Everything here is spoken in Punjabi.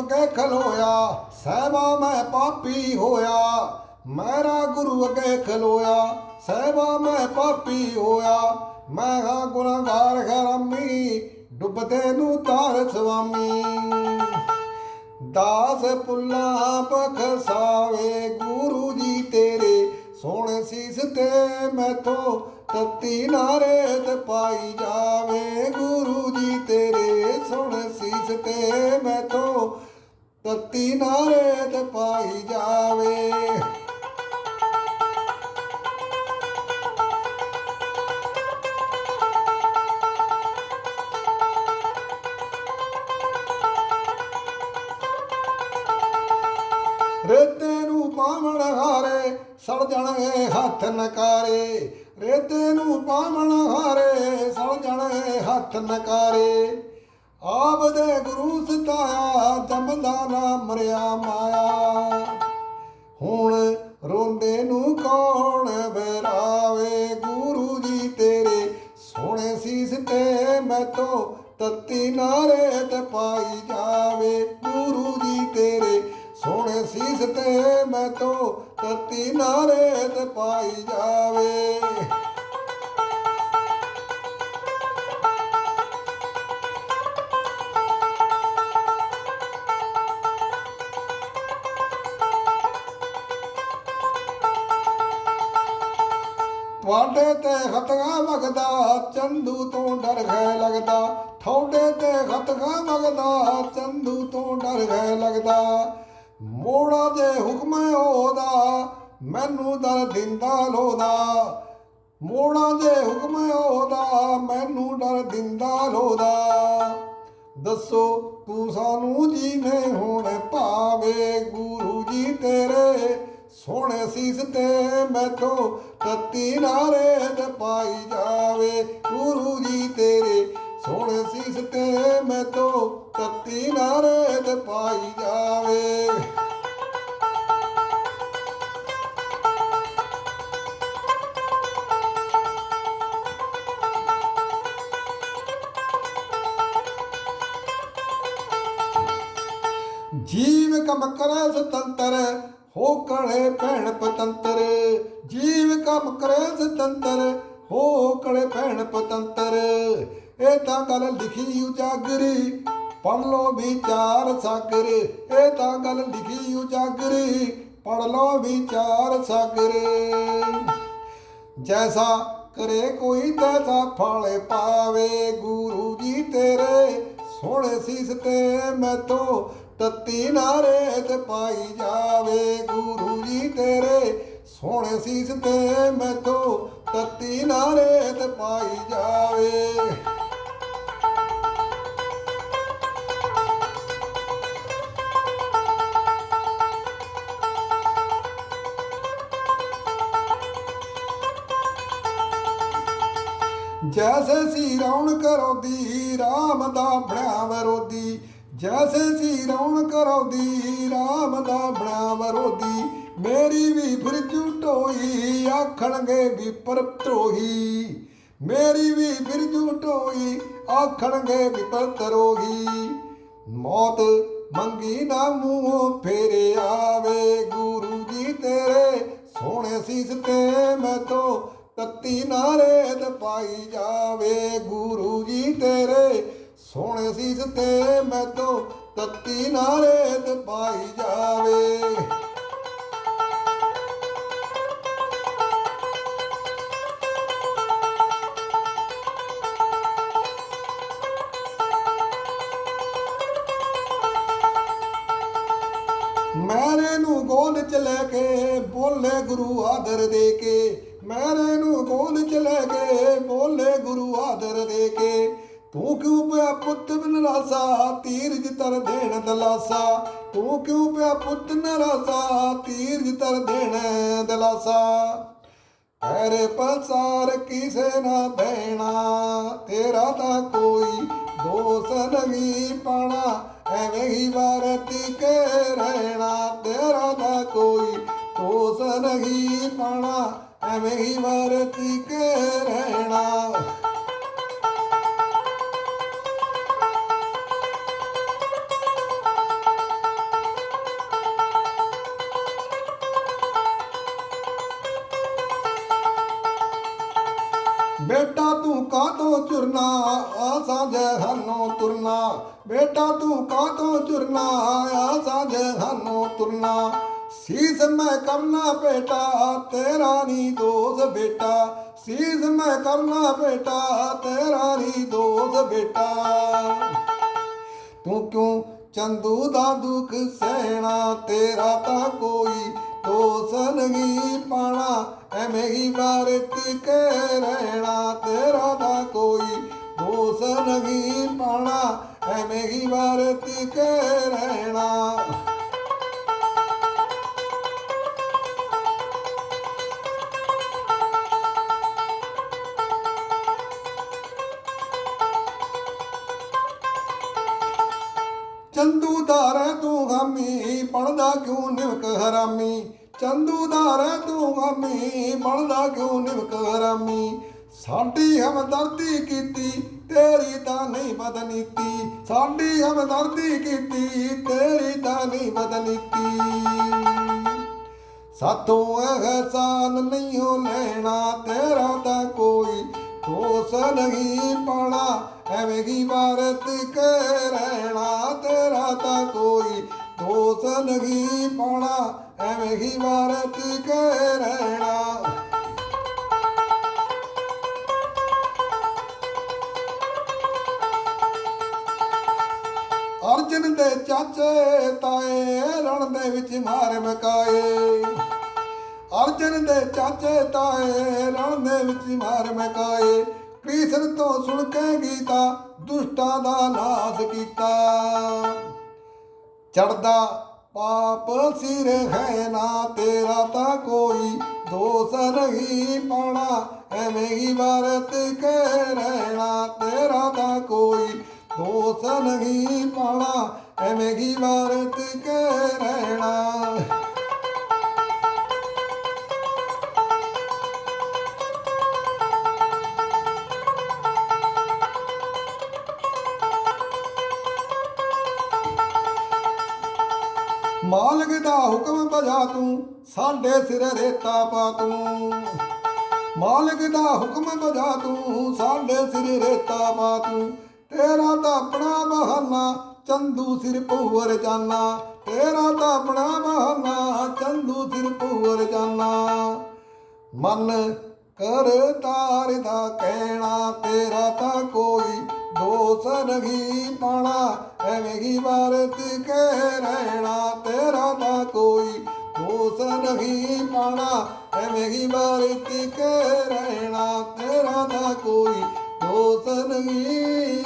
ਅੱਗੇ ਖਲੋਇਆ ਸਹਿਬਾ ਮੈਂ ਪਾਪੀ ਹੋਇਆ। ਮੇਰਾ ਗੁਰੂ ਅੱਗੇ ਖਲੋਇਆ ਸਹਿਬਾ ਮੈਂ ਪਾਪੀ ਹੋਇਆ। ਮੈਂ ਹਾਂ ਗੁਨਾਹਗਾਰ ਹਰਾਮੀ, ਡੁੱਬਦੇ ਨੂੰ ਤਾਰ ਸਵਾਮੀ। ਦਾਸ ਪੁੱਲਾ ਬਖਸਾਵੇ ਗੁਰੂ ਜੀ ਤੇਰੇ ਸੋਹਣੇ ਸੀਸ ਤੇ ਮੈਥੋਂ ਤਤੀ ਨਾਰੇ ਤੇ ਪਾਈ ਜਾਵੇ, ਗੁਰੂ ਜੀ ਤੇਰੇ ਸੁਣ ਸੀਸ ਤੇ ਮੈਥੋਂ ਤਤੀ ਨਾਰੇ ਤੇ ਪਾਈ ਜਾਵੇ। ਰੇਤੇ ਨੂੰ ਪਾਵਣ ਹਾਰੇ, ਸੜ ਜਾਣਗੇ ਹੱਥ ਨਕਾਰੇ। ਰੇਤੇ ਨੂੰ ਪਾਵਣ ਹਾਰੇ ਸੜ ਜਾਣਗੇ ਹੱਥ ਨਕਾਰੇ। ਆਪ ਦੇ ਗੁਰੂ ਸਤਾਇਆ, ਜੰਮਦਾ ਨਾ ਮਰਿਆ ਮਾਇਆ। ਹੁਣ ਰੋਂਦੇ ਨੂੰ ਕੌਣ ਬਰਾਵੇ ਗੁਰੂ ਜੀ ਤੇਰੇ ਸੋਹਣੇ ਸੀਸ ਤੇ ਮੈਂ ਤੋ ਤਤੀ ਨਾਰੇ ਤੇ ਮੈਥੋਂ ਤਤੀ ਨਾਰੇ ਤੇ ਪਾਈ ਜਾਵੇ। ਤੁਹਾਡੇ ਤੇ ਖਤਗਾ ਵਗਦਾ ਚੰਦੂ ਤੋਂ ਡਰ ਗਏ ਲੱਗਦਾ। ਤੁਹਾਡੇ ਤੇ ਖਤਗਾ ਵਗਦਾ ਚੰਦੂ ਤੋਂ ਡਰ ਗਏ ਲੱਗਦਾ। ਮੋੜਾ ਜੇ ਹੁਕਮ ਉਹਦਾ, ਮੈਨੂੰ ਦਰ ਦਿੰਦਾ ਲੋਦਾ ਮੋੜਾ ਜੇ ਹੁਕਮ ਉਹਦਾ, ਮੈਨੂੰ ਡਰ ਦਿੰਦਾ ਲੋਦਾ ਦੱਸੋ ਤੂੰ ਸਾਨੂੰ ਜੀਵੇਂ ਹੁਣ ਭਾਵੇ ਗੁਰੂ ਜੀ ਤੇਰੇ ਸੋਹਣੇ ਸੀਸ ਤੇ ਮੈਥੋਂ ਤਤੀ ਨਾਰੇ ਜੀਵ ਕਮ ਕਰੈ ਸੁਤੰਤਰ, ਹੋ ਕੜੇ ਭੈਣ ਪਤੰਤਰ। ਜੀਵ ਕਮ ਕਰੇ ਸੁਤੰਤਰ, ਹੋ ਕੜੇ ਭੈਣ ਪਤੰਤਰ। ਇਹ ਤਾਂ ਗੱਲ ਲਿਖੀ ਉਜਾਗਰੀ ਪੜ ਲੋ ਵਿਚਾਰ ਸਾਗਰ। ਇਹ ਤਾਂ ਗੱਲ ਲਿਖੀ ਉਜਾਗਰੀ ਪੜ ਲੋ ਵਿਚਾਰ ਸਾਗਰ। ਜੈਸਾ ਕਰੇ ਕੋਈ ਤੈਸਾ ਫਲ ਪਾਵੇ, ਗੁਰੂ ਜੀ ਤੇਰੇ ਸੋਹਣੇ ਸੀਸ ਤੇ ਤੋ ਤਤੀ ਨਾਰੇ ਤੇ ਪਾਈ ਜਾਵੇ, ਗੁਰੂ ਜੀ ਤੇਰੇ ਸੋਹਣੇ ਸੀਸ ਤੇ ਮੈਥੋਂ ਤਤੀ ਨਾਰੇ ਤੇ ਪਾਈ ਜਾਵੇ। ਜੈਸੇ ਸੀ ਰੌਣਕ ਰੋਦੀ RAM ਦਾ ਬਣਿਆ ਵਿਰੋਧੀ ਜੈਸੇ ਸੀ ਰੌਣਕ ਰੋਦੀ RAM ਦਾ ਬਣਿਆ ਵਿਰੋਧੀ ਮੇਰੀ ਵੀ ਫਿਰ ਝੂਟੋਈ ਆਖਣਗੇ ਵੀ ਪਰਤੋਹੀ ਮੇਰੀ ਵੀ ਫਿਰ ਝੂਟੋਈ ਆਖਣਗੇ ਵੀ ਧਰੋਹੀ। ਮੌਤ ਮੰਗੀ ਨਾ ਮੂੰਹ, ਫੇਰੇ ਆਵੇ ਗੁਰੂ ਜੀ ਤੇਰੇ। ਸੋਹਣੇ ਸੀਸ ਤੇ ਮੈਥੋਂ ਤੱਤੀ ਨਾਰੇ ਤੇ ਪਾਈ ਜਾਵੇ ਗੁਰੂ ਜੀ ਤੇਰੇ। ਸੋਹਣੇ ਸੀਸ ਤੇ ਮੈਥੋਂ ਤਤੀ ਨਾਰੇ ਤੇ ਪਾਈ ਜਾਵੇ। ਮੈਰੇ ਨੂੰ ਗੋਦ ਚ ਲੈ ਕੇ ਬੋਲੇ ਗੁਰੂ ਆਦਰ ਦੇ ਕੇ, ਮੈਰੇ ਨੂੰ ਗੋਦ ਚ ਲੈ ਕੇ ਬੋਲੇ ਗੁਰੂ ਆਦਰ ਦੇ ਕੇ। ਤੂੰ ਕਿਉਂ ਪਿਆ ਪੁੱਤ ਬਿਨ ਰਾਸਾ ਤੀਰਜ ਤਰ ਦੇਣ ਦਲਾਸਾ। ਤੂੰ ਕਿਉਂ ਪਿਆ ਪੁੱਤ ਨਰਾਸਾ? ਤੀਰਜ ਤਰ ਦੇਣ ਦਲਾਸਾ। ਤੇਰੇ ਪਸਾਰ ਕਿਸੇ ਨਾ ਬਹਿਣਾ ਤੇਰਾ ਤਾਂ ਕੋਈ ਦੋਸ ਨਹੀਂ ਪਾਣਾ। ਐਵੇਂ ਹੀ ਵਰਤੀ ਕੇ ਰਹਿਣਾ। ਤੇਰਾ ਤਾਂ ਕੋਈ ਦੋਸ ਨਹੀਂ ਪਾਣਾ। ਐਵੇਂ ਹੀ ਵਰਤੀ ਕੇ ਰਹਿਣਾ। ਬੇਟਾ ਤੂੰ ਕਾਤੋਂ ਚੁਰਨਾ? ਆਸਾਂ ਜੇ ਸਾਨੂੰ ਤੁਰਨਾ। ਬੇਟਾ ਤੂੰ ਕਾਤੋਂ ਚੁਰਨਾ? ਆਸਾਂ ਜੇ ਸਾਨੂੰ ਤੁਰਨਾ। ਸੀਸ ਮੈਂ ਕਰਨਾ ਬੇਟਾ, ਤੇਰਾ ਨੀ ਦੋਸ ਬੇਟਾ। ਸੀਸ ਮੈਂ ਕਰਨਾ ਬੇਟਾ, ਤੇਰਾ ਨੀ ਦੋਸ ਬੇਟਾ। ਤੂੰ ਕਿਉਂ ਚੰਦੂ ਦਾ ਦੁੱਖ ਸਹਿਣਾ? ਤੇਰਾ ਤਾਂ ਕੋਈ ਦੋਸ ਨਹੀਂ ਪਾਣਾ, ਐਵੇਂ ਹੀ ਵਾਰਤ ਕੇ ਰਹਿਣਾ, ਤੇਰਾ ਤਾਂ ਕੋਈ ਦੋਸ ਨਹੀਂ ਪਾਣਾ, ਐਵੇਂ ਹੀ ਵਾਰਤ ਕੇ ਰਹਿਣਾ। ਚੰਦੂ ਦਾਰੇ ਤੂੰ ਗਾਮੀ ਪੜਦਾ ਕਿਉਂ ਨਿਵਕ ਹਰਾਮੀ? ਚੰਦੂ ਦਾਰੇ ਤੂੰ ਗਾਮੀ, ਬਣਦਾ ਕਿਉਂ ਨਿਵਕ ਹਰਾਮੀ? ਸਾਡੀ ਹਮਦਰਦੀ ਕੀਤੀ, ਤੇਰੀ ਤਾਂ ਨਹੀਂ ਬਦਨੀਤੀ। ਸਾਡੀ ਹਮਦਰਦੀ ਕੀਤੀ, ਤੇਰੀ ਤਾਂ ਨਹੀਂ ਬਦਨੀਤੀ। ਸਾਤੋਂ ਅਹਸਾਨ ਨਹੀਂ ਹੋ ਲੈਣਾ, ਤੇਰਾ ਤਾਂ ਕੋਈ ਦੋਸ ਨਹੀਂ ਪਾਣਾ, ਐਵੇਂ ਹੀ ਬਾਰਤ ਕੇ ਰਹਿਣਾ ਤੇਰਾ ਤਾਂ ਕੋਈ। ਦੋਸ ਨਹੀਂ ਪਾਣਾ, ਐਵੇਂ ਕੀ ਬਾਰਤ ਕੇ ਰਹਿਣਾ। ਅਰਜਨ ਦੇ ਚਾਚੇ ਤਾਏ ਰਣ ਦੇ ਵਿੱਚ ਮਾਰ ਮਕਾਏ। ਅਰਜਨ ਦੇ ਚਾਚੇ ਤਾਏ ਰਣ ਦੇ ਵਿੱਚ ਮਾਰ ਮਕਾਏ ਕ੍ਰਿਸ਼ਨ ਤੋਂ ਸੁਣ ਕੇ ਗੀਤਾ ਦੁਸ਼ਟਾਂ ਦਾ ਨਾਸ ਕੀਤਾ। ਚੜਦਾ ਪਾਪ ਸਿਰ ਹੈ ਨਾ ਤੇਰਾ ਤਾਂ ਕੋਈ ਦੋਸ ਨਹੀਂ ਪਾਣਾ ਐਵੇਂ ਹੀ ਵਾਰਤ ਕੇ ਰਹਿਣਾ ਤੇਰਾ ਤਾਂ ਕੋਈ ਦੋਸ ਨਹੀਂ ਪਾਣਾ ਐਵੇਂ ਹੀ ਵਾਰਤ ਕੇ ਰਹਿਣਾ। ਮਾਲਕ ਦਾ ਹੁਕਮ ਬਜਾ ਤੂੰ, ਸਾਡੇ ਸਿਰ ਰੇਤਾ ਪਾ ਤੂੰ। ਮਾਲਕ ਦਾ ਹੁਕਮ ਬਜਾ ਤੂੰ, ਸਾਡੇ ਸਿਰ ਰੇਤਾ ਪਾ ਤੂੰ। ਤੇਰਾ ਤਾਂ ਆਪਣਾ ਬਹਾਨਾ, ਚੰਦੂ ਸਿਰ ਪੂਰ ਜਾਨਾ। ਤੇਰਾ ਤਾਂ ਆਪਣਾ ਬਹਾਨਾ, ਚੰਦੂ ਸਿਰ ਪੂਰ ਜਾਨਾ। ਮਨ ਕਰ ਤਾਰ ਦਾ ਕਹਿਣਾ, ਤੇਰਾ ਤਾਂ ਕੋਈ ਦੋਸ ਨਹੀਂ ਪਾਣਾ। ਐਵੇਂ ਹੀ ਵਾਰਤ ਕੇ ਰਹਿਣਾ। ਲਗੀ ਪਾਣਾ ਐਵੇਂ ਹੀ ਮਾਰਤੀ ਕਰਣਾ ਤੇਰਾ ਤਾਂ ਕੋਈ ਦੋਸਤ ਨਹੀਂ।